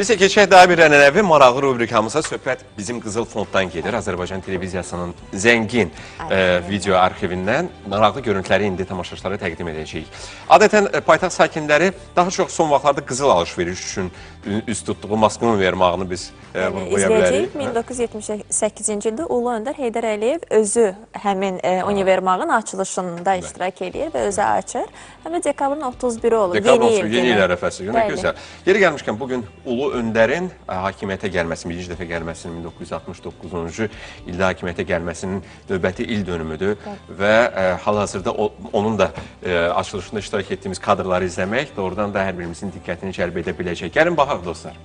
Biz keçək daha bir ənənəvi maraqlı rubrikamıza söhbət bizim Qızıl Fonddan gedir. Azərbaycan televiziyasının zəngin e, video arxivindən maraqlı görüntüləri indi tamaşaçılara təqdim edəcəyik. Adətən e, paytaxt sakinləri daha çox son vaxtlarda qızıl alış-veriş üçün üst tutduğu Moskva univermağını biz e, qoya bilərik. İzləyəcəyik 1978-ci ildə Ulu Öndər Heydər Əliyev özü həmin e, univermağın açılışında iştirak edir və özü açır. Həm də dekabrın 31-i olur. Dekabr yeni il olsun, yeni il ərəfəsi günü. Bəli. Gözəl. Yeri gəlmişkən bugün Ulu Öndərin hakimiyyətə gəlməsinin, birinci dəfə gəlməsinin 1969-cu ildə hakimiyyətə gəlməsinin növbəti il dönümüdür və ə, hal-hazırda onun da açılışında iştirak etdiyimiz kadrları izləmək doğrudan da hər birimizin diqqətini cəlb edə biləcək. Gəlin baxaq dostlar.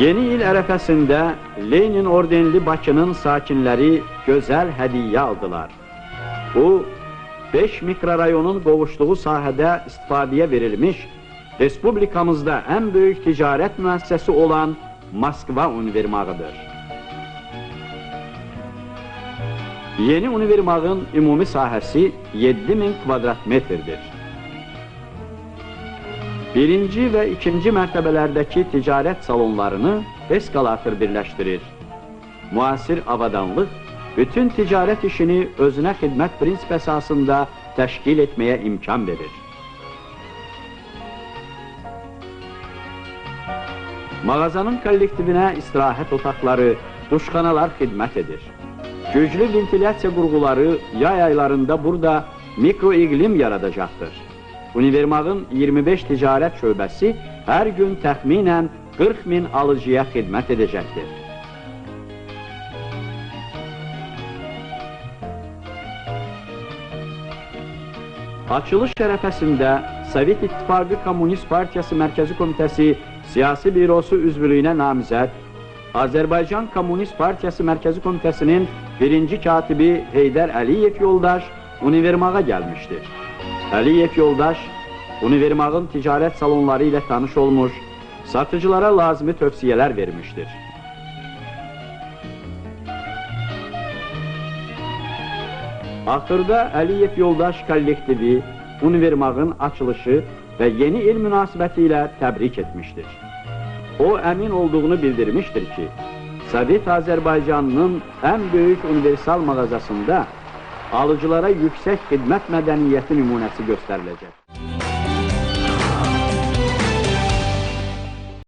Yeni il ərəfəsində Lenin ordenli Bakının sakinləri gözəl hədiyyə aldılar. Bu, 5 mikrorayonun qovuşduğu sahədə istifadəyə verilmiş, Respublikamızda ən böyük ticarət müəssisəsi olan Moskva Univermağıdır. Yeni univermağın ümumi sahəsi 7000 kvadrat. Birinci və ikinci mərtəbələrdəki ticarət salonlarını eskalator birləşdirir. Müasir avadanlıq bütün ticarət işini özünə xidmət prinsip əsasında təşkil etməyə imkan verir. Mağazanın kollektivinə istirahət otaqları, duşxanalar xidmət edir. Güclü ventilyasiya qurğuları yay aylarında burada mikroiqlim yaradacaqdır. Univermağın 25 ticarət şöbəsi hər gün təxminən 40 min alıcıya xidmət edəcəkdir. Açılış şərəfəsində Sovet İttifaqı Kommunist Partiyası Mərkəzi Komitəsi Siyasi Bürosu üzvlüyünə namizəd, Azərbaycan Kommunist Partiyası Mərkəzi Komitəsinin birinci katibi Heydər Əliyev yoldaş Univermağa gəlmişdir. Əliyev yoldaş Univermağın ticarət salonları ilə tanış olmuş, satıcılara lazımi tövsiyələr vermişdir. Axırda Əliyev yoldaş kollektivi Univermağın açılışı və yeni il münasibəti ilə təbrik etmişdir. O əmin olduğunu bildirmişdir ki, Sovet Azərbaycanının ən böyük universal mağazasında alıcılara yüksək xidmət mədəniyyəti nümunəsi göstəriləcək.